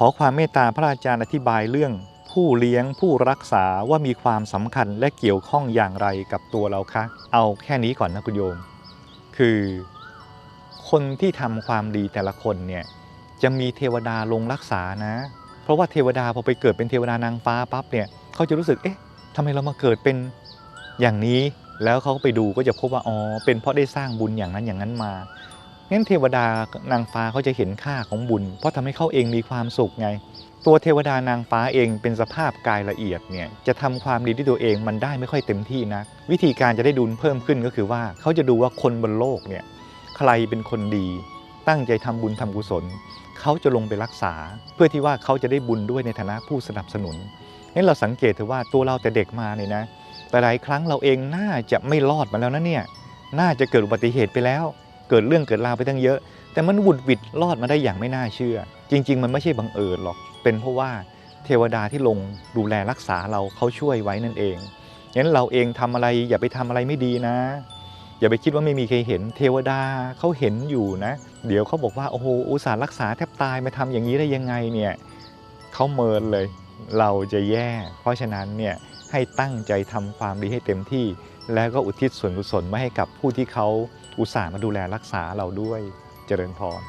ขอความเมตตาพระอาจารย์อธิบายเรื่อง ผู้เลี้ยงผู้รักษาว่ามีความสำคัญและเกี่ยวข้องอย่างไรกับตัวเราคะ เอาแค่นี้ก่อนนะคุณโยม คือ คนที่ทำความดีแต่ละคนเนี่ยจะมีเทวดาลงรักษานะ เพราะว่าเทวดาพอไปเกิดเป็นเทวดานางฟ้าปั๊บเนี่ยเขาจะรู้สึกเอ๊ะทำไมเรามาเกิดเป็นอย่างนี้แล้วเขาก็ไปดูก็จะพบว่าอ๋อเป็นเพราะได้สร้างบุญอย่างนั้นอย่างนั้นมา งั้นเทวดานางฟ้าเขาจะเห็นค่าของบุญ เพราะทำให้เขาเองมีความสุขไง ตัวเทวดานางฟ้าเองเป็นสภาพกายละเอียดเนี่ยจะทำความดีที่ตัวเองมันได้ไม่ค่อยเต็มที่นะวิธีการจะได้ดุลเพิ่มขึ้นก็คือว่าเขาจะดูว่าคนบนโลกเนี่ยใครเป็นคนดี ตั้งใจทำบุญทำกุศลเขาจะลงไปรักษา เพื่อที่ว่าเขาจะได้บุญด้วยในฐานะผู้สนับสนุนงั้นเราสังเกตเถอะว่าตัวเราแต่เด็กมาเนี่ยนะแต่หลายครั้งเราเองน่าจะไม่รอดมาแล้วนะเนี่ยน่าจะเกิดอุบัติเหตุไปแล้ว เกิดเรื่องเกิดราวไปตั้งเยอะ แต่มันวุดวิดรอดมาได้อย่างไม่น่าเชื่อ จริง ๆ มันไม่ใช่บังเอิญหรอก เป็นเพราะว่าเทวดาที่ลงดูแลรักษาเราเขาช่วยไว้นั่นเองงั้นเราเองทำอะไรอย่าไปทำอะไรไม่ดีนะ อย่าไปคิดว่าไม่มีใครเห็น เทวดาเขาเห็นอยู่นะ เดี๋ยวเขาบอกว่าโอ้โหอุตส่าห์รักษาแทบตายมาทำอย่างนี้ได้ยังไงเนี่ยเขาเมินเลย เราจะแย่ เพราะฉะนั้นเนี่ยให้ตั้งใจทำความดีให้เต็มที่ แล้วก็อุทิศส่วนกุศลมาให้กับผู้ที่เขาอุตส่าห์มาดูแลรักษาเราด้วยเจริญพร